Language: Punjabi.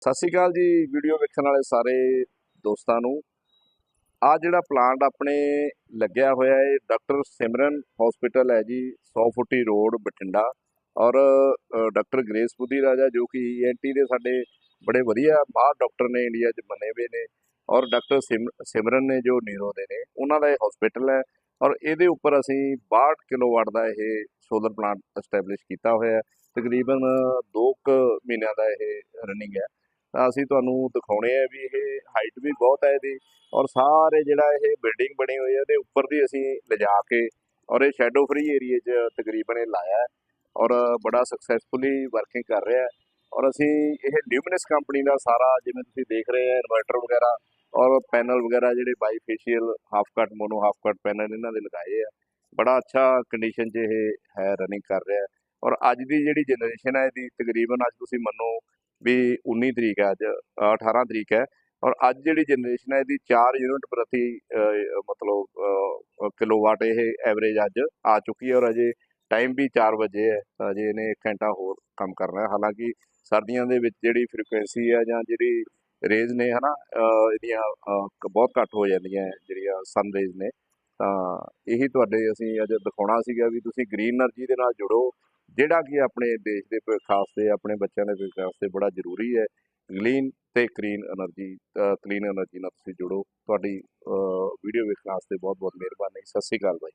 ਸਤਿ ਸ਼੍ਰੀ ਅਕਾਲ ਜੀ, ਵੀਡੀਓ ਵੇਖਣ ਵਾਲੇ ਸਾਰੇ ਦੋਸਤਾਂ ਨੂੰ। ਆ ਜਿਹੜਾ ਪਲਾਂਟ ਆਪਣੇ ਲੱਗਿਆ ਹੋਇਆ ਹੈ, ਡਾਕਟਰ ਸਿਮਰਨ ਹਸਪੀਟਲ ਹੈ ਜੀ 100 ਫੁੱਟੀ ਰੋਡ ਬਠਿੰਡਾ। ਔਰ ਡਾਕਟਰ ਗ੍ਰੇਸ ਬੁੱਧੀ ਰਾਜਾ, ਜੋ ਕਿ ਈਐਨਟੀ ਦੇ ਸਾਡੇ ਬੜੇ ਵਧੀਆ ਬਾਹਰ ਡਾਕਟਰ ਨੇ ਇੰਡੀਆ 'ਚ ਬਣੇ ਹੋਏ ਨੇ। ਔਰ ਡਾਕਟਰ ਸਿਮ- ਸਿਮਰਨ ਨੇ ਜੋ ਨੀਰੋ ਦੇ ਨੇ, ਉਹਨਾਂ ਦਾ ਇਹ ਹਸਪੀਟਲ ਹੈ। ਔਰ ਇਹਦੇ ਉੱਪਰ ਅਸੀਂ 62 ਕਿਲੋਵਾਟ ਦਾ ਇਹ ਸੋਲਰ ਪਲਾਂਟ ਐਸਟੈਬਲਿਸ਼ ਕੀਤਾ ਹੋਇਆ ਹੈ। ਤਕਰੀਬਨ 2 ਮਹੀਨਿਆਂ ਦਾ ਇਹ ਰਨਿੰਗ ਹੈ। ਅਸੀਂ ਤੁਹਾਨੂੰ ਦਿਖਾਉਣੇ ਆ ਵੀ ਇਹ ਹਾਈਟ ਵੀ ਬਹੁਤ ਹੈ ਇਹਦੀ ਔਰ ਸਾਰੇ ਜਿਹੜਾ ਇਹ ਬਿਲਡਿੰਗ ਬਣੀ ਹੋਈ ਹੈ ਉਹਦੇ ਉੱਪਰ ਦੀ ਅਸੀਂ ਲਿਜਾ ਕੇ ਔਰ ਇਹ ਸ਼ੈਡੋ ਫ੍ਰੀ ਏਰੀਏ 'ਚ ਤਕਰੀਬਨ ਇਹ ਲਾਇਆ ਔਰ ਬੜਾ ਸਕਸੈਸਫੁਲੀ ਵਰਕਿੰਗ ਕਰ ਰਿਹਾ ਹੈ ਔਰ ਅਸੀਂ ਇਹ ਲਿਊਮਿਨਸ ਕੰਪਨੀ ਦਾ ਸਾਰਾ ਜਿਵੇਂ ਤੁਸੀਂ ਦੇਖ ਰਹੇ ਆ ਇਨਵਰਟਰ ਵਗੈਰਾ ਔਰ ਪੈਨਲ ਵਗੈਰਾ ਜਿਹੜੇ bifacial half cut mono half cut panel ਇਹਨਾਂ ਦੇ ਲਗਾਏ ਆ। ਬੜਾ ਅੱਛਾ ਕੰਡੀਸ਼ਨ 'ਚ ਇਹ ਹੈ ਰਨਿੰਗ ਕਰ ਰਿਹਾ ਔਰ ਅੱਜ ਦੀ ਜਿਹੜੀ ਜਨਰੇਸ਼ਨ ਹੈ ਇਹਦੀ ਤਕਰੀਬਨ ਅੱਜ ਤੁਸੀਂ ਮੰਨੋ ਵੀ 19 ਤਰੀਕ ਹੈ ਅੱਜ ਅ, 18 ਤਰੀਕ ਹੈ ਔਰ ਅੱਜ ਜਿਹੜੀ ਜਨਰੇਸ਼ਨ ਹੈ ਇਹਦੀ 4 ਯੂਨਿਟ ਪ੍ਰਤੀ ਮਤਲਬ ਕਿਲੋਵਾਟ ਇਹ ਐਵਰੇਜ ਅੱਜ ਆ ਚੁੱਕੀ ਹੈ ਔਰ ਅਜੇ ਟਾਈਮ ਵੀ 4 ਵਜੇ ਹੈ ਤਾਂ ਅਜੇ ਇਹਨੇ 1 ਘੰਟਾ ਹੋਰ ਕੰਮ ਕਰਨਾ ਹੈ। ਹਾਲਾਂਕਿ ਸਰਦੀਆਂ ਦੇ ਵਿੱਚ ਜਿਹੜੀ ਫ੍ਰੀਕੁਐਂਸੀ ਹੈ ਜਾਂ ਜਿਹੜੀ ਰੇਜ਼ ਨੇ ਹਨਾ ਅ, ਇਹਦੀਆਂ ਬਹੁਤ ਘੱਟ ਹੋ ਜਾਂਦੀਆਂ ਜਿਹੜੀਆਂ ਸਨ ਰੇਜ਼ ਨੇ। ਤਾਂ ਇਹੀ ਤੁਹਾਡੇ ਅਸੀਂ ਅੱਜ ਦਿਖਾਉਣਾ ਸੀਗਾ ਵੀ ਤੁਸੀਂ ਗ੍ਰੀਨ એનર્ਜੀ ਦੇ ਨਾਲ ਜੁੜੋ। ਜਿਹੜਾ ਕਿ ਆਪਣੇ ਦੇਸ਼ ਦੇ ਵਿਕਾਸ ਤੇ ਆਪਣੇ ਬੱਚਿਆਂ ਦੇ ਵਿਕਾਸ ਤੇ ਬੜਾ ਜ਼ਰੂਰੀ ਹੈ। ਗ੍ਰੀਨ ਤੇ ਕਲੀਨ એનર્ਜੀ ਕਲੀਨ એનર્ਜੀ ਨਾਲ ਤੁਸੀਂ ਜੁੜੋ। ਤੁਹਾਡੀ ਵੀਡੀਓ ਵੇਖਣ ਵਾਸਤੇ ਬਹੁਤ ਬਹੁਤ ਮਿਹਰਬਾਨੀ। ਸਤਿ ਸ੍ਰੀ ਅਕਾਲ ਬਾਈ।